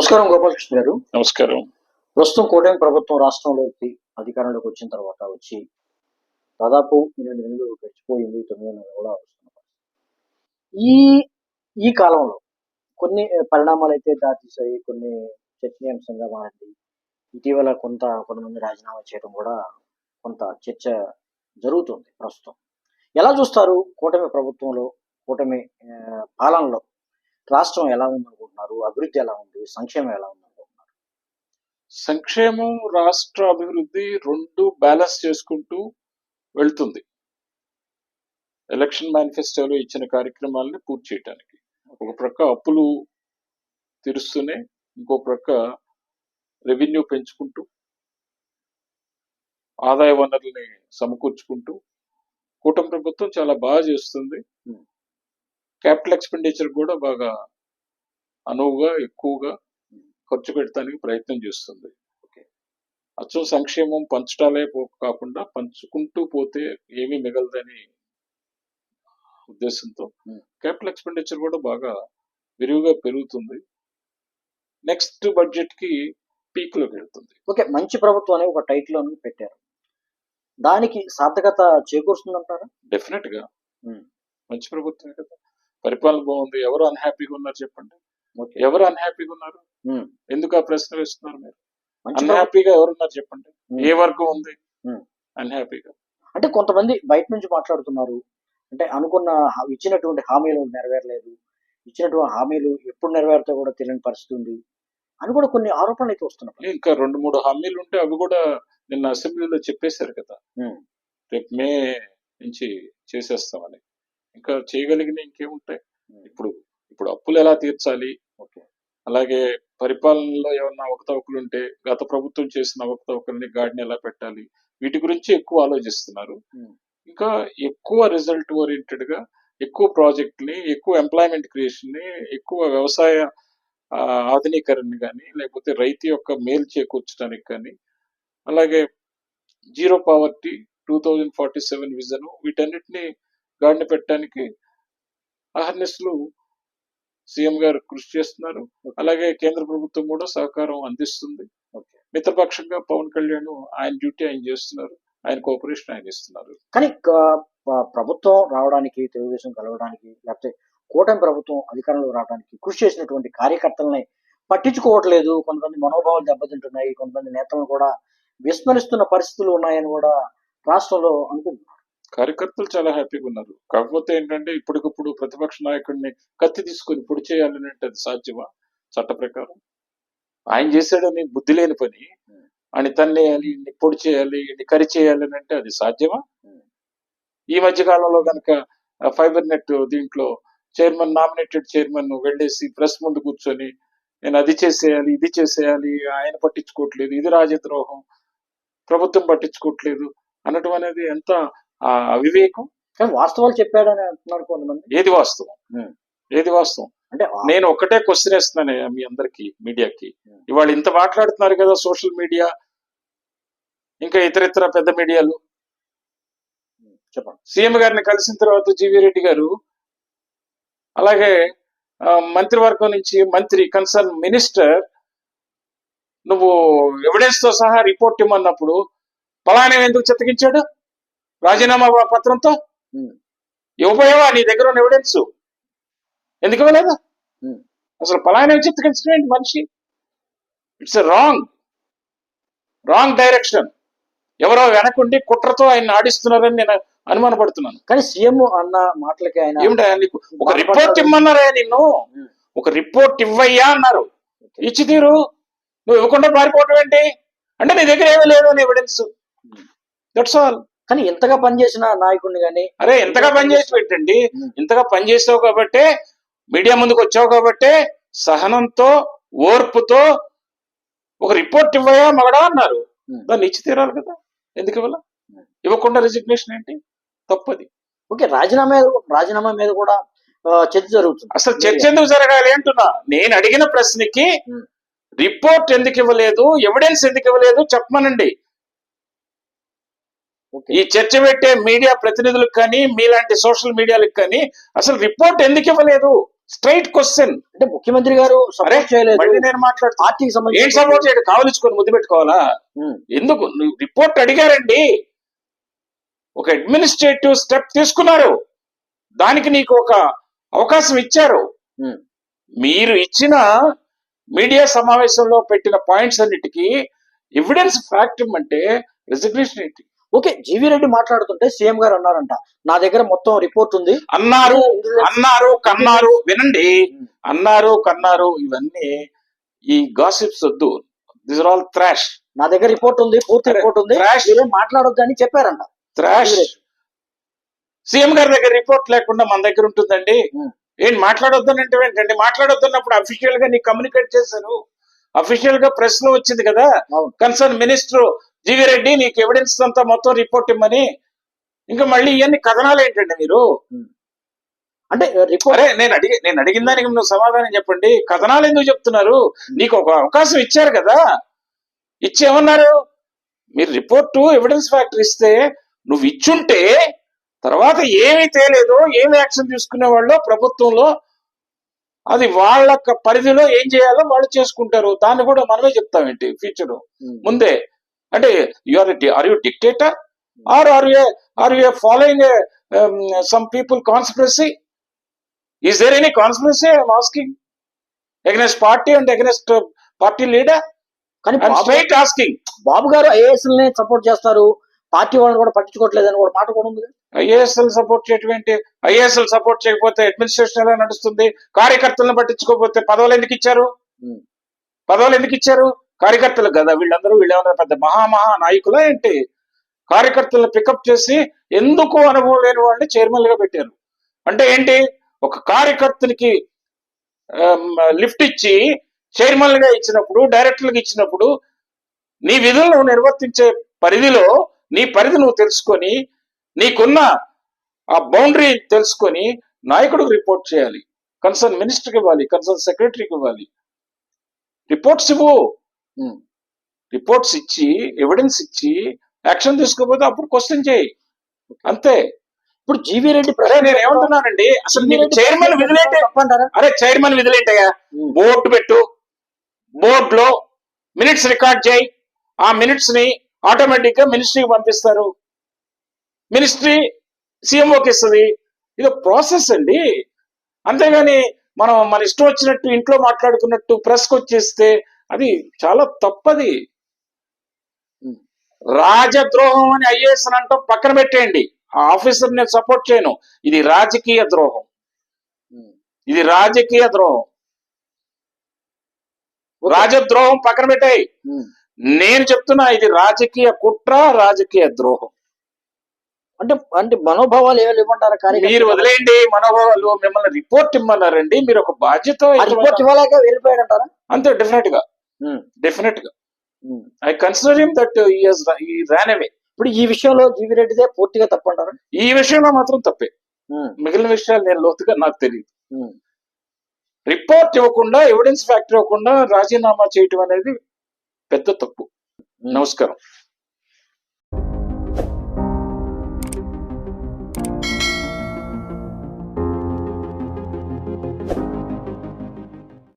నమస్కారం గోపాలకృష్ణ గారు. నమస్కారం. ప్రస్తుతం కూటమి ప్రభుత్వం రాష్ట్రంలోకి అధికారంలోకి వచ్చిన తర్వాత వచ్చి దాదాపు ఎనిమిది నెలలు గడిచిపోయింది తొమ్మిది నెలలు కూడా వస్తున్నారు ఈ ఈ కాలంలో కొన్ని పరిణామాలు అయితే దాటిసాయి కొన్ని చర్చనీయాంశంగా మారింది. ఇటీవల కొంత కొంతమంది రాజీనామా చేయడం కూడా కొంత చర్చ జరుగుతుంది ప్రస్తుతం. ఎలా చూస్తారు కూటమి ప్రభుత్వంలో కూటమి పాలనలో రాష్ట్రం ఎలా ఉందనుకుంటున్నారు? అభివృద్ధి ఎలా ఉంది? సంక్షేమం ఎలా ఉంది అనుకుంటున్నారు సంక్షేమం రాష్ట్ర అభివృద్ధి రెండు బ్యాలెన్స్ చేసుకుంటూ వెళ్తుంది. ఎలక్షన్ మేనిఫెస్టోలో ఇచ్చిన కార్యక్రమాలని పూర్తి చేయడానికి ఒక ప్రక్క అప్పులు తీరుస్తూనే ఇంకో ప్రక్క రెవెన్యూ పెంచుకుంటూ ఆదాయ వనరుల్ని సమకూర్చుకుంటూ కూటమి ప్రభుత్వం చాలా బాగా చేస్తుంది. క్యాపిటల్ ఎక్స్పెండిచర్ కూడా బాగా అనువుగా ఎక్కువగా ఖర్చు పెట్టడానికి ప్రయత్నం చేస్తుంది. అచ్చం సంక్షేమం పంచటాలే కాకుండా పంచుకుంటూ పోతే ఏమీ మిగలదని ఉద్దేశంతో. క్యాపిటల్ ఎక్స్పెండిచర్ కూడా బాగా విరివిగా పెరుగుతుంది. నెక్స్ట్ బడ్జెట్కి పీక్లోకి వెళ్తుంది. ఓకే మంచి ప్రభుత్వం అనే ఒక టైటిల్ అని పెట్టారు. దానికి సార్థకత చేకూరుస్తుందంటారా? డెఫినెట్గా. మంచి ప్రభుత్వమే కదా. పరిపాలన బాగుంది. ఎవరు అన్హ్యాపీగా ఉన్నారు చెప్పండి. ఎవరు అన్హ్యాపీగా ఉన్నారు. ఎందుకు ఆ ప్రశ్న వేస్తున్నారు మీరు? అన్హ్యాపీగా ఎవరున్నారు చెప్పండి. ఏ వర్గం ఉంది. అన్హ్యాపీగా అంటే కొంతమంది బయట నుంచి మాట్లాడుతున్నారు. అంటే అనుకున్న ఇచ్చినటువంటి హామీలు నెరవేరలేదు. ఇచ్చినటువంటి హామీలు ఎప్పుడు నెరవేరుతో కూడా తెలియని పరిస్థితి ఉంది. అని కూడా కొన్ని ఆరోపణలు అయితే వస్తున్నాయి. ఇంకా రెండు మూడు హామీలు ఉంటే అవి కూడా నిన్న అసెంబ్లీలో చెప్పేశారు కదా. రేపు మే నుంచి చేసేస్తామని. ఇంకా చేయగలిగిన ఇంకేముంటాయి? ఇప్పుడు ఇప్పుడు అప్పులు ఎలా తీర్చాలి? అలాగే పరిపాలనలో ఏమన్నా అవకతవకలు ఉంటే గత ప్రభుత్వం చేసిన అవకతవకల్ని గాడిని ఎలా పెట్టాలి? వీటి గురించి ఎక్కువ ఆలోచిస్తున్నారు. ఇంకా ఎక్కువ రిజల్ట్ ఓరియంటెడ్గా ఎక్కువ ప్రాజెక్ట్ని ఎక్కువ ఎంప్లాయ్మెంట్ క్రియేషన్ని ఎక్కువ వ్యవసాయ ఆధునీకరణ కానీ లేకపోతే రైతు యొక్క మేలు చేకూర్చడానికి కానీ అలాగే zero poverty two thousand forty seven vision వీటన్నిటిని గాడిని పెట్టడానికి అహర్నెస్లు సీఎం గారు కృషి చేస్తున్నారు. అలాగే కేంద్ర ప్రభుత్వం కూడా సహకారం అందిస్తుంది. మిత్రపక్షంగా పవన్ కళ్యాణ్ ఆయన డ్యూటీ ఆయన చేస్తున్నారు. ఆయన కోఆపరేషన్ ఆయన ఇస్తున్నారు కానీ ప్రభుత్వం రావడానికి తెలుగుదేశం కలవడానికి లేకపోతే కూటమి ప్రభుత్వం అధికారంలో రావడానికి కృషి చేసినటువంటి కార్యకర్తలని పట్టించుకోవట్లేదు. కొంతమంది మనోభావాలు దెబ్బతింటున్నాయి. కొంతమంది నేతలను కూడా విస్మరిస్తున్న పరిస్థితులు ఉన్నాయని కూడా రాష్ట్రంలో అనుకుంటున్నారు కార్యకర్తలు చాలా హ్యాపీగా ఉన్నారు. కాకపోతే ఏంటంటే ఇప్పటికప్పుడు ప్రతిపక్ష నాయకుడిని కత్తి తీసుకొని పొడి చేయాలని అంటే అది సాధ్యమా? చట్ట ప్రకారం? ఆయన చేశాడని బుద్ధి లేని పని. ఆయన తన్నేయాలి ఇన్ని పొడి చేయాలి ఇన్ని కరి చేయాలి అని అంటే అది సాధ్యమా? ఈ మధ్య కాలంలో కనుక ఫైబర్ నెట్ దీంట్లో చైర్మన్ నామినేటెడ్ చైర్మన్ వెళ్ళేసి ప్రెస్ ముందు కూర్చొని నేను అది చేసేయాలి ఇది చేసేయాలి ఆయన పట్టించుకోవట్లేదు ఇది రాజద్రోహం ప్రభుత్వం పట్టించుకోవట్లేదు అనటం అనేది ఎంత ఆ, అవివేకం. కానీ వాస్తవాలు చెప్పాడని అంటున్నారు కొంతమంది. ఏది వాస్తవం. ఏది వాస్తవం? అంటే నేను ఒకటే క్వశ్చన్ వేస్తున్నాను మీ అందరికి మీడియాకి. ఇవాళ ఇంత మాట్లాడుతున్నారు కదా సోషల్ మీడియా ఇంకా ఇతర ఇతర పెద్ద మీడియాలు. చెప్పండి. సీఎం గారిని కలిసిన తర్వాత జీవీ రెడ్డి గారు అలాగే మంత్రివర్గం నుంచి మంత్రి కన్సర్న్ మినిస్టర్ నువ్వు ఎవిడెన్స్తో సహా రిపోర్ట్ ఇమ్మన్నప్పుడు పలానా ఎందుకు చిత్తగించాడు? రాజీనామా పత్రంతో. ఇవ్వబోయావా నీ దగ్గర ఉన్న ఎవిడెన్స్ ఎందుకు ఇవ్వలేదు. అసలు పలానా చిత్తగించడం ఏంటి మనిషి? ఇట్స్ రాంగ్ రాంగ్ డైరెక్షన్ ఎవరో వెనకుండి కుట్రతో ఆయన ఆడిస్తున్నారని నేను అనుమానపడుతున్నాను. కానీ సీఎం అన్న మాటలకి ఆయన ఏమిటా నీకు? ఒక రిపోర్ట్ ఇమ్మన్నారా నిన్ను? ఒక రిపోర్ట్ ఇవ్వయ్యా అన్నారు. ఇచ్చి తీరు. నువ్వు ఇవ్వకుండా పారిపోవటం ఏంటి? అంటే నీ దగ్గర ఏమీ లేదు అని ఎవిడెన్స్ దట్స్ ఆల్ కానీ ఎంతగా పనిచేసిన నాయకుడిని కానీ అరే ఎంతగా పనిచేసి పెట్టండి. ఇంతగా పనిచేసావు కాబట్టే మీడియా ముందుకు వచ్చావు కాబట్టే సహనంతో ఓర్పుతో ఒక రిపోర్ట్ ఇవ్వయా మగడా అన్నారు. దాన్ని ఇచ్చి తీరాలి కదా. ఎందుకు ఇవ్వాల? ఇవ్వకుండా రిజిగ్నేషన్ ఏంటి? తప్పది. ఓకే రాజీనామా రాజీనామా మీద కూడా చర్చ జరుగుతుంది. అసలు చర్చ ఎందుకు జరగాలి అంటున్నా? నేను అడిగిన ప్రశ్నకి. రిపోర్ట్ ఎందుకు ఇవ్వలేదు? ఎవిడెన్స్ ఎందుకు ఇవ్వలేదు? చెప్పమనండి. ఈ చర్చ పెట్టే మీడియా ప్రతినిధులకు కానీ మీలాంటి సోషల్ మీడియాలకు కానీ అసలు రిపోర్ట్ ఎందుకు ఇవ్వలేదు? Straight question. అంటే ముఖ్యమంత్రి గారు నేను పార్టీకి ఏం సంబంధించి సపోర్ట్ చేయడు కావలించుకొని ముద్దు పెట్టుకోవాలా? ఎందుకు? నువ్వు రిపోర్ట్ అడిగారండి. ఒక అడ్మినిస్ట్రేటివ్ స్టెప్ తీసుకున్నారు. దానికి నీకు ఒక అవకాశం ఇచ్చారు. మీరు ఇచ్చిన మీడియా సమావేశంలో పెట్టిన పాయింట్స్ అన్నిటికీ ఎవిడెన్స్ ఫ్యాక్ట్ అంటే రెసిగ్నేషన్ ఏంటి? ఓకే జీవీ రెడ్డి మాట్లాడుతుంటే సీఎం గారు అన్నారంట. నా దగ్గర మొత్తం రిపోర్ట్ ఉంది. అన్నారు అన్నారు కన్నారు వినండి. అన్నారు కన్నారు ఇవన్నీ ఈ గాసిప్స్ వద్దు. దిస్ ఆర్ ఆల్ థ్రాష్ నా దగ్గర రిపోర్ట్ ఉంది పూర్తి రిపోర్ట్ ఉంది. మాట్లాడొద్దు అని చెప్పారంట. థ్రాష్ సీఎం గారి దగ్గర రిపోర్ట్ లేకుండా మన దగ్గర ఉంటుందండి. ఏం మాట్లాడొద్దని అంటే ఏంటండి? మాట్లాడొద్దన్నప్పుడు అఫీషియల్గా నీకు కమ్యూనికేట్ చేశారు అఫీషియల్గా ప్రెస్లో వచ్చింది కదా. కన్సర్న్ మినిస్టర్ జీవి రెడ్డి నీకు ఎవిడెన్స్ అంతా మొత్తం రిపోర్ట్ ఇమ్మని ఇంకా మళ్ళీ ఇవన్నీ కథనాలు ఏంటండి మీరు? అంటే రిపోర్ట్ నేను అడిగి నేను అడిగిన దానికి నువ్వు సమాధానం చెప్పండి. కథనాలు ఎందుకు చెప్తున్నారు? నీకు ఒక అవకాశం ఇచ్చారు కదా. ఇచ్చి ఏమన్నారు మీరు రిపోర్టు ఎవిడెన్స్ ఫ్యాక్టర్ ఇస్తే నువ్వు ఇచ్చుంటే తర్వాత ఏమీ తేలేదో ఏమి యాక్షన్ తీసుకునే వాళ్ళు ప్రభుత్వంలో అది వాళ్ళ పరిధిలో ఏం చేయాలో వాళ్ళు చేసుకుంటారు. దాన్ని కూడా మనమే చెప్తామేంటి ఫ్యూచర్ ముందే అంటే your are you dictator are are you are you following some people conspiracy is there any conspiracy I'm asking against party and against party leader కానీ స్ట్రైట్ ఆస్కింగ్ బాబు గారు ఐఏఎస్ని సపోర్ట్ చేస్తారు. పార్టీ వాళ్ళని కూడా పట్టించుకోవట్లేదని కూడా మాట కూడా ఉంది ఐఏఎస్ఎల్ సపోర్ట్ చేయటం ఏంటి? ఐఏఎస్ఎల్ సపోర్ట్ చేయకపోతే అడ్మినిస్ట్రేషన్ ఎలా నడుస్తుంది? కార్యకర్తలను పట్టించుకోకపోతే పదవులు ఎందుకు ఇచ్చారు. పదవులు ఎందుకు ఇచ్చారు? కార్యకర్తలు కదా వీళ్ళందరూ వీళ్ళేమన్నా పెద్ద మహామహా నాయకులే నాయకులా ఏంటి? కార్యకర్తలను పికప్ చేసి ఎందుకు అనుభవం లేని వాళ్ళని చైర్మన్గా పెట్టారు? అంటే ఏంటి? ఒక కార్యకర్తనికి లిఫ్ట్ ఇచ్చి చైర్మన్గా ఇచ్చినప్పుడు డైరెక్టర్గా ఇచ్చినప్పుడు నీ విధులను నిర్వర్తించే పరిధిలో నీ పరిధి నువ్వు తెలుసుకొని నీకున్న ఆ బౌండరీ తెలుసుకొని నాయకుడికి రిపోర్ట్ చేయాలి. కన్సర్న్ మినిస్టర్కి ఇవ్వాలి కన్సర్న్ సెక్రటరీకి ఇవ్వాలి. రిపోర్ట్స్ ఇవ్వు. రిపోర్ట్స్ ఇచ్చి ఎవిడెన్స్ ఇచ్చి యాక్షన్ తీసుకోకపోతే అప్పుడు క్వశ్చన్ చేయి. అంతే. ఇప్పుడు జీవీ రెడ్డి నేను ఏమంటున్నానండి? అసలు నీకు చైర్మన్ విధులేంటే అరే చైర్మన్ విధులేంటయ్యా. బోర్డు పెట్టు. బోర్డు లో మినిట్స్ రికార్డ్ చేయి. ఆ మినిట్స్ని ఆటోమేటిక్గా మినిస్ట్రీకి పంపిస్తారు. మినిస్ట్రీ సీఎంఓకి ఇస్తుంది. ఇది ప్రాసెస్ అండి. అంతేగాని మనం మన ఇష్టం వచ్చినట్టు ఇంట్లో మాట్లాడుకున్నట్టు ప్రెస్కి వచ్చేస్తే అది చాలా తప్పది. రాజద్రోహం అని ఐఏఎస్ అని అంటాం పక్కన పెట్టేయండి. ఆ ఆఫీసర్ నేను సపోర్ట్ చేయను. ఇది రాజకీయ ద్రోహం. ఇది రాజకీయ ద్రోహం. రాజద్రోహం పక్కన పెట్టాయి. నేను చెప్తున్నా ఇది రాజకీయ కుట్ర రాజకీయ ద్రోహం. అంటే అంటే మనోభావాలు ఏమి ఇవ్వమంటారా మీరు వదిలేయండి మనోభావాలు మిమ్మల్ని రిపోర్ట్ ఇమ్మన్నారండి. మీరు ఒక బాధ్యత రిపోర్ట్ ఇవ్వలేక వెళ్ళిపోయాడంటారా? అంతే డెఫినెట్గా. డెఫినెట్గా. ఐ కన్సిడర్ హిమ్ దట్ ఈ ర్యాన్ అవే ఇప్పుడు ఈ విషయంలో జీవీ రెడ్డిదే పూర్తిగా తప్పంటారా ఈ విషయంలో మాత్రం తప్పే ఉమ్. మిగిలిన విషయాలు నేను లోతుగా నాకు తెలియదు. రిపోర్ట్ ఇవ్వకుండా ఎవిడెన్స్ ఫ్యాక్టర్ ఇవ్వకుండా రాజీనామా చేయటం అనేది పెద్ద తప్పు ఉమ్. నమస్కారం